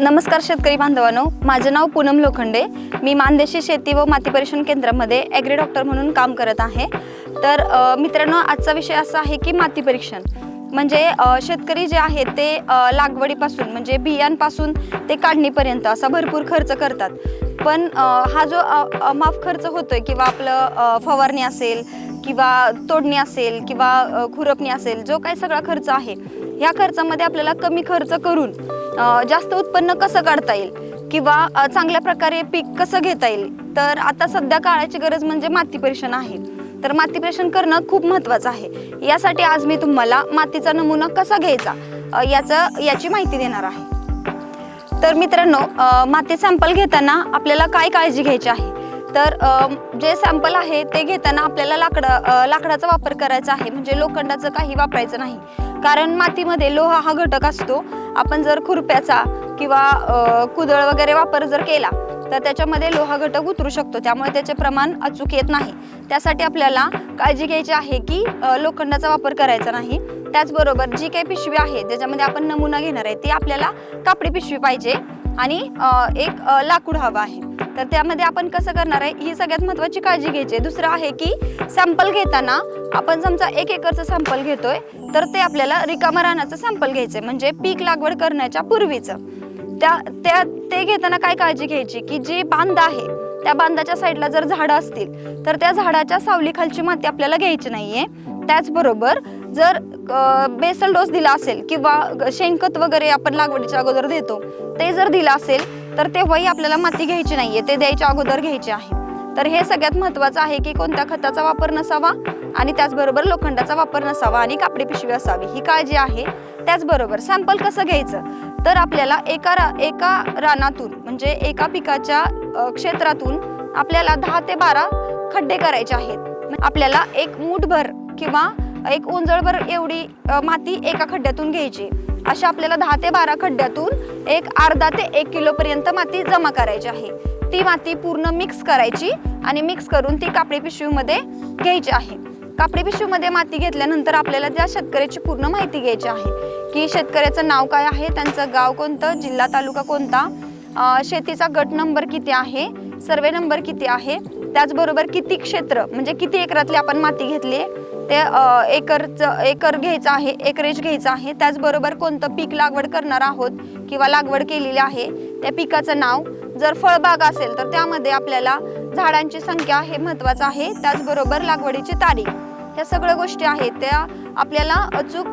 नमस्कार शेतकरी बांधवांनो. माझं नाव पूनम लोखंडे. मी मानदेशी शेती व माती परीक्षण केंद्रामध्ये ॲग्री डॉक्टर म्हणून काम करत आहे. तर मित्रांनो आजचा विषय असा आहे की माती परीक्षण. म्हणजे शेतकरी जे आहेत ते लागवडीपासून म्हणजे बियांपासून ते काढणीपर्यंत असा भरपूर खर्च करतात. पण हा जो माफ खर्च होतोय किंवा आपलं फवारणी असेल किंवा तोडणी असेल किंवा खुरपणी असेल जो काही सगळा खर्च आहे ह्या खर्चामध्ये आपल्याला कमी खर्च करून जास्त उत्पन्न कसं काढता येईल? किंवा चांगल्या प्रकारे पीक कसं घेता येईल? तर आता सध्या काळाची गरज म्हणजे माती परीक्षण आहे. तर माती परीक्षण करणं खूप महत्त्वाचं आहे. यासाठी आज मी तुम्हाला मातीचा नमुना कसा घ्यायचा याचं याची माहिती देणार आहे. तर मित्रांनो माती सॅम्पल घेताना आपल्याला काय काळजी घ्यायची आहे? तर जे सॅम्पल आहे ते घेताना आपल्याला लाकड लाकडाचा वापर करायचा आहे. म्हणजे लोखंडाचं काही वापरायचं नाही. कारण मातीमध्ये लोहा हा घटक असतो. आपण जर खुरप्याचा किंवा कुदळ वगैरे वापर जर केला तर त्याच्यामध्ये लोहा घटक उतरू शकतो. त्यामुळे त्याचे प्रमाण अचूक येत नाही. त्यासाठी आपल्याला काळजी घ्यायची आहे की लोखंडाचा वापर करायचा नाही. त्याचबरोबर जी काही पिशवी आहे ज्याच्यामध्ये आपण नमुना घेणार आहे ती आपल्याला कापडी पिशवी पाहिजे. आणि एक लाकूड हवं आहे. तर त्यामध्ये आपण कसं करणार आहे ही सगळ्यात महत्त्वाची काळजी घ्यायची आहे. दुसरं आहे की सॅम्पल घेताना आपण समजा एक एकरचं सॅम्पल घेतोय तर ते आपल्याला रिकामा रानाचं सॅम्पल घ्यायचं म्हणजे पीक लागवड करण्याच्या पूर्वीचं. त्या त्या ते घेताना काय काळजी घ्यायची की जी बांध आहे त्या बांधाच्या साईडला जर झाडं असतील तर त्या झाडाच्या सावलीखालची माती आपल्याला घ्यायची नाहीये. त्याचबरोबर जर बेसल डोस दिला असेल किंवा शेणखत वगैरे आपण लागवडीच्या अगोदर देतो ते जर दिलं असेल तर तेव्हाही आपल्याला माती घ्यायची नाहीये ते द्यायच्या अगोदर घ्यायचे आहे. तर हे सगळ्यात महत्त्वाचं आहे की कोणत्या खताचा वापर नसावा आणि त्याचबरोबर लोखंडाचा वापर नसावा आणि कापडी पिशवी असावी ही काळजी आहे. त्याचबरोबर सॅम्पल कसं घ्यायचं? तर आपल्याला एका रा एका रानातून म्हणजे एका पिकाच्या क्षेत्रातून आपल्याला दहा ते बारा खड्डे करायचे आहेत. आपल्याला एक मूठभर किंवा एक उंजळभर एवढी माती एका खड्ड्यातून घ्यायची. अशा आपल्याला दहा ते बारा खड्ड्यातून एक अर्धा ते एक किलो पर्यंत माती जमा करायची आहे. ती माती पूर्ण मिक्स करायची आणि मिक्स करून ती कापडी पिशवीमध्ये घ्यायची आहे. कापडी पिशवीमध्ये माती घेतल्यानंतर आपल्याला त्या शेतकऱ्याची पूर्ण माहिती घ्यायची आहे. की शेतकऱ्याचं नाव काय आहे त्यांचं गाव कोणतं जिल्हा तालुका कोणता शेतीचा गट नंबर किती आहे सर्वे नंबर किती आहे त्याचबरोबर किती क्षेत्र म्हणजे किती एकरातली आपण माती घेतली ते एकरचं एकर घ्यायचं आहे एकरेज घ्यायचं आहे. त्याचबरोबर कोणतं पीक लागवड करणार आहोत किंवा लागवड केलेली आहे त्या पिकाचं नाव जर फळबाग असेल तर त्यामध्ये आपल्याला झाडांची संख्या हे महत्त्वाचं आहे. त्याचबरोबर लागवडीची तारीख. ह्या सगळ्या गोष्टी आहेत त्या आपल्याला अचूक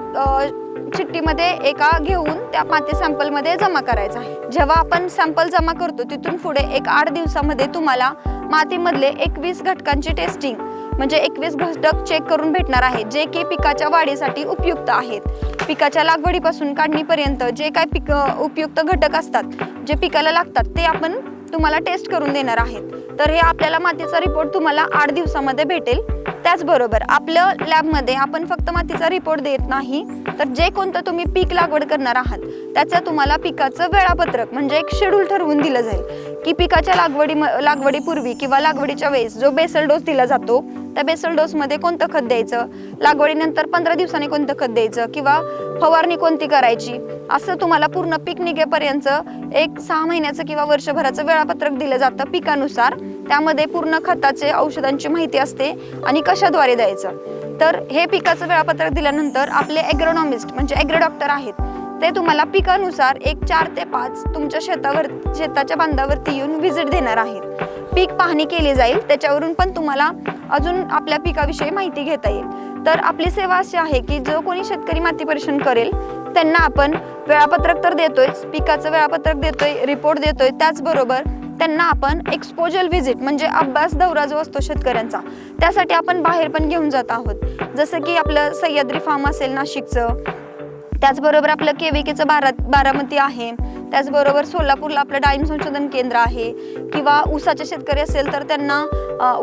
चिठ्ठीमध्ये एका घेऊन त्या माती सॅम्पलमध्ये जमा करायचं आहे. जेव्हा आपण सॅम्पल जमा करतो तिथून पुढे एक आठ दिवसामध्ये तुम्हाला मातीमधले एकवीस घटकांची टेस्टिंग म्हणजे एकवीस घटक चेक करून भेटणार आहे जे की पिकाच्या वाढीसाठी उपयुक्त आहेत. पिकाच्या लागवडीपासून काढणीपर्यंत जे काय पिक उपयुक्त घटक असतात जे पिकाला लागतात ते आपण तुम्हाला टेस्ट करून देणार आहेत. तर हे आपल्याला मातीचा रिपोर्ट तुम्हाला आठ दिवसामध्ये भेटेल. त्याचबरोबर आपलं लॅबमध्ये आपण फक्त मातीचा रिपोर्ट देत नाही तर जे कोणतं तुम्ही पीक लागवड करणार आहात त्याचं तुम्हाला पिकाचं वेळापत्रक म्हणजे एक शेड्यूल ठरवून दिलं जाईल की पिकाच्या लागवडी लागवडीपूर्वी किंवा लागवडीच्या वेळेस जो बेसल डोस दिला जातो त्या बेसल डोसमध्ये कोणतं खत द्यायचं? लागवडीनंतर पंधरा दिवसांनी कोणतं खत द्यायचं? किंवा फवारणी कोणती करायची? असं तुम्हाला पूर्ण पीक निघेपर्यंत एक सहा महिन्याचं किंवा वर्षभराचं वेळापत्रक दिलं जातं पिकानुसार. त्यामध्ये पूर्ण खताचे औषधांची माहिती असते आणि कशाद्वारे द्यायचं. तर हे पिकाचं वेळापत्रक दिल्यानंतर आपले ॲग्रोनॉमिस्ट म्हणजे ॲग्रो डॉक्टर आहेत. ते तुम्हाला पिकानुसार एक चार ते पाच तुमच्या शेतावर शेताच्या बांधावरती येऊन व्हिजिट देणार आहेत. पीक पाहणी केली जाईल त्याच्यावरून पण तुम्हाला अजून आपल्या पिकाविषयी माहिती घेता येईल. तर आपली सेवा अशी आहे की जो कोणी शेतकरी माती परीक्षण करेल त्यांना आपण वेळापत्रक तर देतोयच पिकाचं वेळापत्रक देतोय रिपोर्ट देतोय त्याचबरोबर त्यांना आपण एक्सपोजल व्हिजिट म्हणजे अभ्यास दौरा जो असतो शेतकऱ्यांचा त्यासाठी आपण बाहेर पण घेऊन जात आहोत. जसं की आपलं सह्याद्री फार्म असेल नाशिकचं त्याचबरोबर आपलं केविकेचं बारा बारामती आहे त्याचबरोबर सोलापूरला आपलं डाळिंब संशोधन केंद्र आहे किंवा ऊसाचे शेतकरी असेल तर त्यांना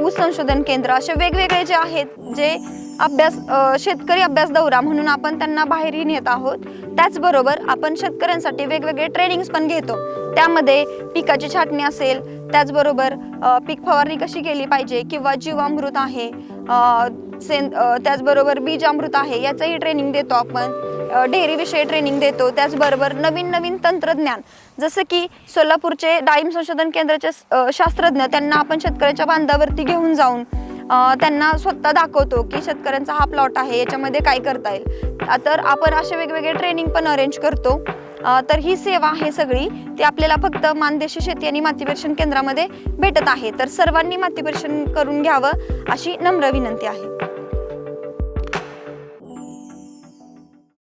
ऊस संशोधन केंद्र असे वेगवेगळे जे आहेत जे अभ्यास शेतकरी अभ्यास दौरा म्हणून आपण त्यांना बाहेरही नेत आहोत. त्याचबरोबर आपण शेतकऱ्यांसाठी वेगवेगळे ट्रेनिंग्स पण घेतो. त्यामध्ये पिकाची छाटणी असेल त्याचबरोबर पीक फवारणी कशी केली पाहिजे किंवा जीवामृत आहे सेंद सें त्याचबरोबर बीज अमृत आहे याचंही ट्रेनिंग देतो आपण. डेअरीविषयी ट्रेनिंग देतो. त्याचबरोबर नवीन नवीन तंत्रज्ञान. जसं की सोलापूरचे डाळिंब संशोधन केंद्राचे स- शास्त्रज्ञ त्यांना आपण शेतकऱ्याच्या बांधावरती घेऊन जाऊन त्यांना स्वतः दाखवतो की शेतकऱ्यांचा हा प्लॉट आहे याच्यामध्ये काय करता येईल. तर आपण असे वेगवेगळे ट्रेनिंग पण अरेंज करतो. तर ही सेवा आहे सगळी. ती आपल्याला फक्त मानदेशी शेती आणि माती परीक्षण केंद्रामध्ये भेटत आहे. तर सर्वांनी माती परीक्षण करून घ्यावं अशी नम्र विनंती आहे.